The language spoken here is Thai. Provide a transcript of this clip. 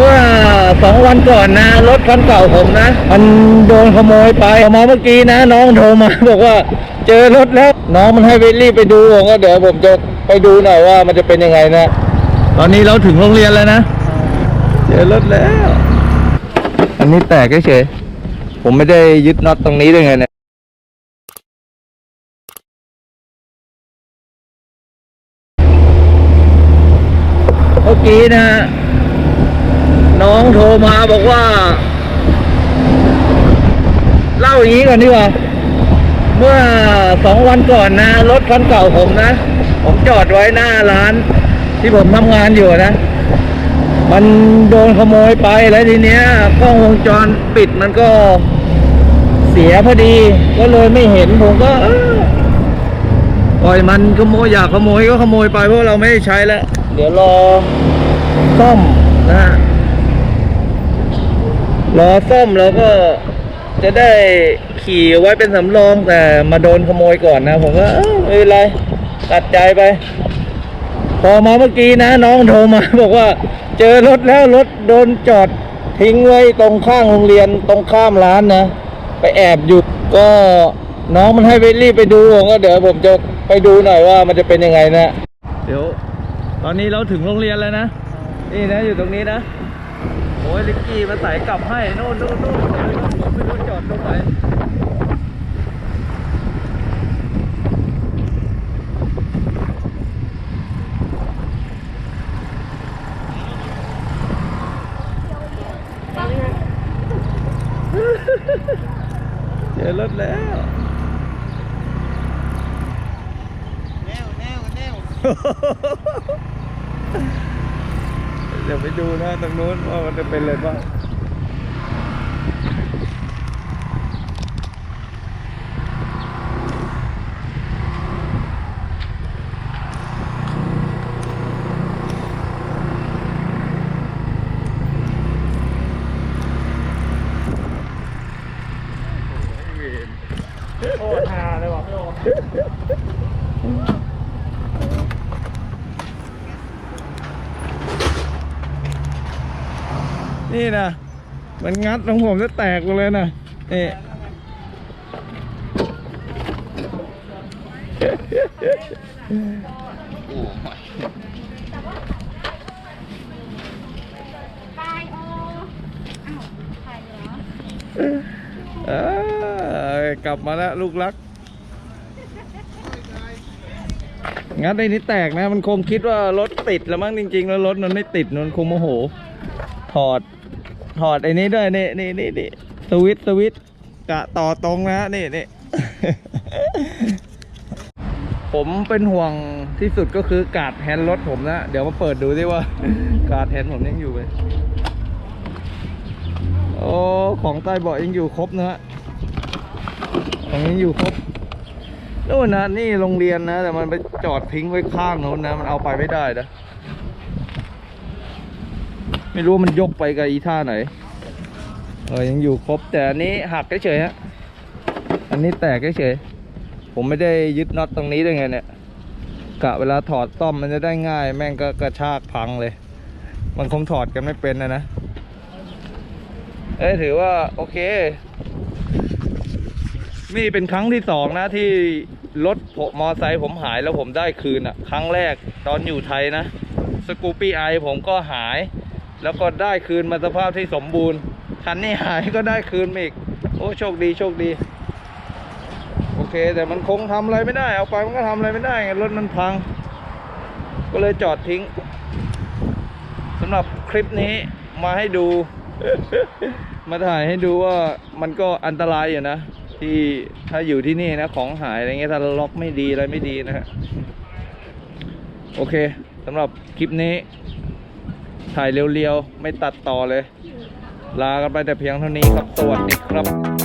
เมื่อสองวันก่อนนะ รถคันเก่าผมนะ มันโดนขโมยไปมาเมื่อกี้นะ น้องโทรมาบอกว่าเจอรถแล้ว น้องมันให้ไปรีบไปดูผมก็เดี๋ยวผมจะไปดูหน่อยว่ามันจะเป็นยังไงนะ ตอนนี้เราถึงโรงเรียนแล้วนะ เจอรถแล้ว อันนี้แตกเฉยผมไม่ได้ยึดน็อตตรงนี้ด้วยไงเนี่ยเมื่อกี้นะ น้องโทรมาบอกว่า เล่าอย่างนี้ก่อนดีกว่าเมื่อสองวันก่อนนะรถคันเก่าผมนะ ผมจอดไว้หน้าร้าน ที่ผมทำงานอยู่นะ มันโดนขโมยไปแล้วทีเนี้ยกล้องวงจรปิดมันก็เสียพอดี ก็เลยไม่เห็นผมก็ปล่อยมันขโมยอยากขโมยก็ขโมยไปเพราะเราไม่ได้ใช้แล้ว เดี๋ยวรอซ่อมนะฮะ รอซ่อมแล้วก็จะได้ขี่ไว้เป็นสำรองแต่มาโดนขโมยก่อนนะ ผมก็เอ้ยไม่เป็นไรตัดใจไป พอมาเมื่อกี้นะน้องโทรมาบอกว่า เจอรถแล้วรถโดนจอดทิ้งไว้ตรงข้างโรงเรียนตรงข้ามร้านนะ ไปแอบอยู่ก็น้องมันให้ไปรีบไปดูผมก็เดี๋ยวผมจะไปดูหน่อยว่ามันจะเป็นยังไงนะ เดี๋ยว ตอนนี้เราถึงโรงเรียนแล้วนะ นี่นะอยู่ตรงนี้นะ อ้ยลิกกี้มาใส่กลับให้โน่นโน่นโน่นผมไม่รู้จอดตรงไหนเจอรถแล้วแนวแนวแนว เดี๋ยวไปดูนะตรงนู้นว่ามันจะเป็นอะไรบ้างโอ้ทาเลยว่ะพี่โอ นี่นะ มันงัดของผมจะแตกเลยนะนี่ไปโออ้าวใครเหกลับมาแล้วลูกรัก งัดไอ้นี้แตกนะ มันคงคิดว่ารถติดแล้วมั้งจริงๆ แล้วรถมันไม่ติดมันคงโมโห ถอด ถอดไอ้นี้ด้วยนี่นี่นี่นี่สวิตสวิตช์กะต่อตรงนะนี่นี่ ผมเป็นห่วงที่สุดก็คือกาดแฮนด์รถผมนะ เดี๋ยวมาเปิดดูดิว่า กาดแฮนด์ผมยังอยู่ไหมโอ้ของใต้เบาะยังอยู่ครบนะฮะของยังอยู่ครบนู่นนะนี่โรงเรียนนะ แต่มันไปจอดทิ้งไว้ข้างโน้นนะ มันเอาไปไม่ได้นะ ไม่รู้มันยกไปกับอีท่าไหนเออยังอยู่ครบแต่อันนี้หักเฉยฮะอันนี้แตกเฉยผมไม่ได้ยึดน็อตตรงนี้ด้วยไงเนี่ยกะเวลาถอดซ่อมมันจะได้ง่าย แม่งก็กระชากพังเลย มันคงถอดกันไม่เป็นนะนะเอ้ถือว่าโอเค นี่เป็นครั้งที่สองนะที่รถผมมอไซค์ผมหายแล้วผมได้คืนอะ ครั้งแรกตอนอยู่ไทยนะ สกูปี้ไอผมก็หาย แล้วก็ได้คืนมาสภาพที่สมบูรณ์คันนี้หายก็ได้คืนมาอีก โอ้โชคดีโชคดี โอเค แต่มันคงทำอะไรไม่ได้ เอาไปมันก็ทำอะไรไม่ได้ไงรถมันพัง ก็เลยจอดทิ้งสำหรับคลิปนี้มาให้ดู มาถ่ายให้ดูว่ามันก็อันตรายอยู่นะ ที่ถ้าอยู่ที่นี่นะ ของหายอะไรเงี้ยถ้าล็อกไม่ดีอะไรไม่ดีนะฮะโอเคสำหรับคลิปนี้ ถ่ายเรียวๆ ไม่ตัดต่อเลย ลากันไปแต่เพียงเท่านี้ครับ สวัสดีครับ